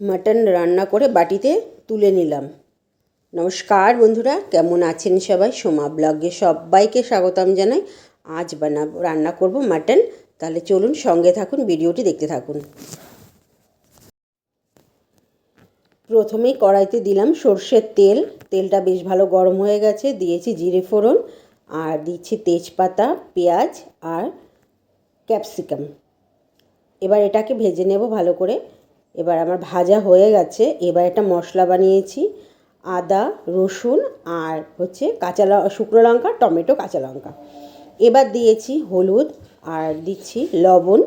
Mutton রান্না করে বাটিতে তুলে নিলাম। নমস্কার বন্ধুরা, কেমন আছেন সবাই? সোমা ব্লগে সবাইকে স্বাগতম জানাই। আজ বানাবো, রান্না করব মাটন। তাহলে চলুন সঙ্গে থাকুন, ভিডিওটি দেখতে থাকুন। প্রথমেই কড়াইতে দিলাম সর্ষের তেল। তেলটা বেশ ভালো গরম হয়ে গেছে, দিয়েছি জিরে ফোড়ন আর দিচ্ছি তেজপাতা, পেঁয়াজ আর ক্যাপসিকাম। এবার এটাকে ভেজে নেব ভালো করে। এবার আমার ভাজা হয়ে গেছে। এবার একটা মশলা বানিয়েছি, আদা, রসুন আর হচ্ছে কাঁচা শুকনো লঙ্কা, টমেটো, কাঁচা লঙ্কা। এবার দিয়েছি হলুদ আর দিচ্ছি লবণ।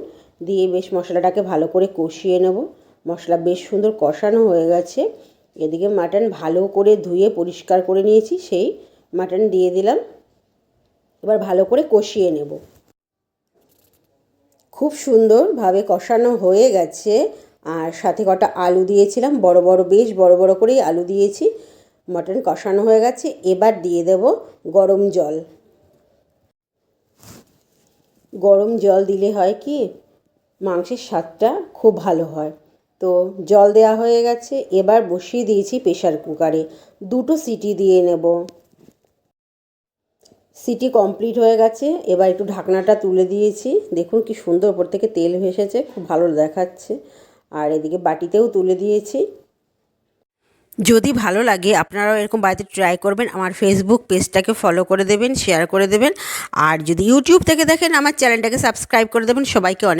দিয়ে বেশ মশলাটাকে ভালো করে কষিয়ে নেব। মশলা বেশ সুন্দর কষানো হয়ে গেছে। এদিকে মাটন ভালো করে ধুয়ে পরিষ্কার করে নিয়েছি, সেই মাটন দিয়ে দিলাম। এবার ভালো করে কষিয়ে নেব। খুব সুন্দরভাবে কষানো হয়ে গেছে। আর সাথে কটা আলু দিয়েছিলাম। বড় বড় বেশ, বড় বড় করেই আলু দিয়েছি। মটন কষানো হয়ে গেছে। এবার দিয়ে দেব গরম জল। গরম জল দিলে হয় কি, মাংসের স্বাদটা খুব ভালো হয়। তো জল দেওয়া হয়ে গেছে। এবার বসিয়ে দিয়েছি প্রেশার কুকারে। দুটো সিটি দিয়ে নেব। সিটি কমপ্লিট হয়ে গেছে। এবার একটু ঢাকনাটা তুলে দিয়েছি। দেখুন কি সুন্দর ওপর থেকে তেল ভেসেছে। খুব ভালো দেখাচ্ছে। আর এদিকে বাটিতেও তুলে দিয়েছি। যদি ভালো লাগে, আপনারাও এরকম বাড়িতে ট্রাই করবেন। আমার ফেসবুক পেজটাকে ফলো করে দেবেন শেয়ার করে দেবেন। আর যদি ইউটিউব থেকে দেখেন, আমার চ্যানেলটাকে সাবস্ক্রাইব করে দেবেন। সবাইকে অনেক